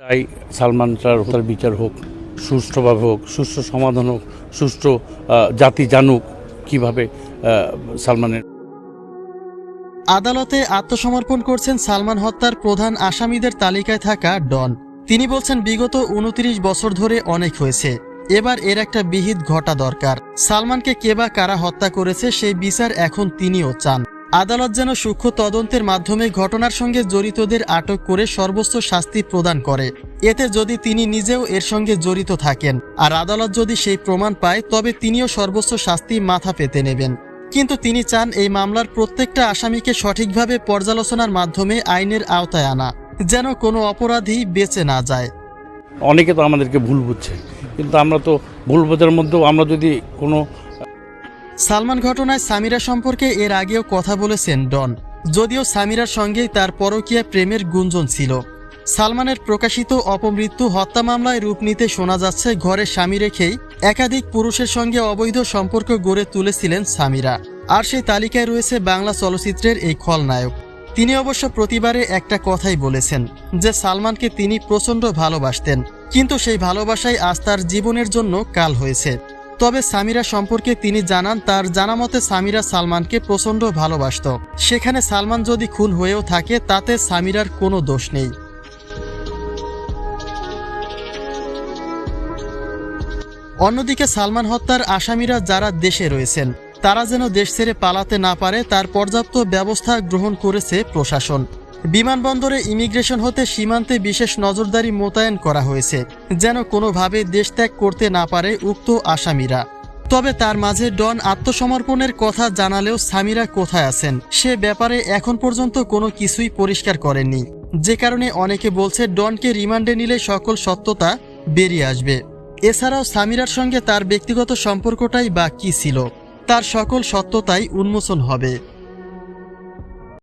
চাই সালমান শাহর তার বিচার হোক, সুষ্ঠুভাবে হোক, সুষ্ঠু সমাধান হোক, সুষ্ঠু জাতি জানুক, কীভাবে সালমানের আদালতে আত্মসমর্পণ করছেন সালমান হত্যার প্রধান আসামিদের তালিকায় থাকা ডন। তিনি বলছেন, বিগত উনত্রিশ বছর ধরে অনেক হয়েছে। এবার এর একটা বিহিত ঘটা দরকার। সালমানকে কে বা কারা হত্যা করেছে, সেই বিচার এখন তিনিও চান। আদালত যেন সূক্ষ্ম তদন্তের মাধ্যমে ঘটনার সঙ্গে জড়িতদের আটক করে সর্বোচ্চ শাস্তি প্রদান করে। এতে যদি তিনি নিজেও এর সঙ্গে জড়িত থাকেন, আর আদালত যদি সেই প্রমাণ পায়, তবে তিনিও সর্বোচ্চ শাস্তি মাথা পেতে নেবেন। কিন্তু তিনি চান এই মামলার প্রত্যেকটা আসামিকে সঠিকভাবে পর্যালোচনার মাধ্যমে আইনের আওতায় আনা, যেন কোনো অপরাধী বেঁচে না যায়। অনেকে তো আমাদেরকে ভুল বুঝছে, কিন্তু আমরা তো ভুল বোঝার মধ্যেও আমরা যদি কোনো সালমান ঘটনায় সামিরা সম্পর্কে এর আগেও কথা বলেছেন ডন। যদিও সামিরার সঙ্গেই তার পরকীয়া প্রেমের গুঞ্জন ছিল। সালমানের প্রকাশিত অপমৃত্যু হত্যা মামলায় রূপ নিতে শোনা যাচ্ছে, ঘরে স্বামী রেখেই একাধিক পুরুষের সঙ্গে অবৈধ সম্পর্ক গড়ে তুলেছিলেন সামিরা। আর সেই তালিকায় রয়েছে বাংলা চলচ্চিত্রের এই খলনায়ক। তিনি অবশ্য প্রতিবারে একটা কথাই বলেছেন যে, সালমানকে তিনি প্রচণ্ড ভালোবাসতেন, কিন্তু সেই ভালোবাসাই আজ তার জীবনের জন্য কাল হয়েছে। তবে সামিরা সম্পর্কে তিনি জানান, তার জানামতে সামিরা সালমানকে প্রচণ্ড ভালোবাসত। সেখানে সালমান যদি খুন হয়েও থাকে, তাতে সামিরার কোনো দোষ নেই। অন্যদিকে সালমান হত্যার আসামিরা যারা দেশে রয়েছেন, তারা যেন দেশ ছেড়ে পালাতে না পারে, তার পর্যাপ্ত ব্যবস্থা গ্রহণ করেছে প্রশাসন। বিমানবন্দরে ইমিগ্রেশন হতে সীমান্তে বিশেষ নজরদারি মোতায়েন করা হয়েছে, যেন কোনোভাবে দেশ ত্যাগ করতে না পারে উক্ত আসামিরা। তবে তার মাঝে ডন আত্মসমর্পণের কথা জানালেও সামিরা কোথায় আছেন, সে ব্যাপারে এখন পর্যন্ত কোনো কিছুই পরিষ্কার করেননি। যে কারণে অনেকে বলছে ডনকে রিমান্ডে নিলে সকল সত্যতা বেরিয়ে আসবে। এছাড়াও সামিরার সঙ্গে তার ব্যক্তিগত সম্পর্কটাই বা কী ছিল, তার সকল সত্যতাই উন্মোচন হবে।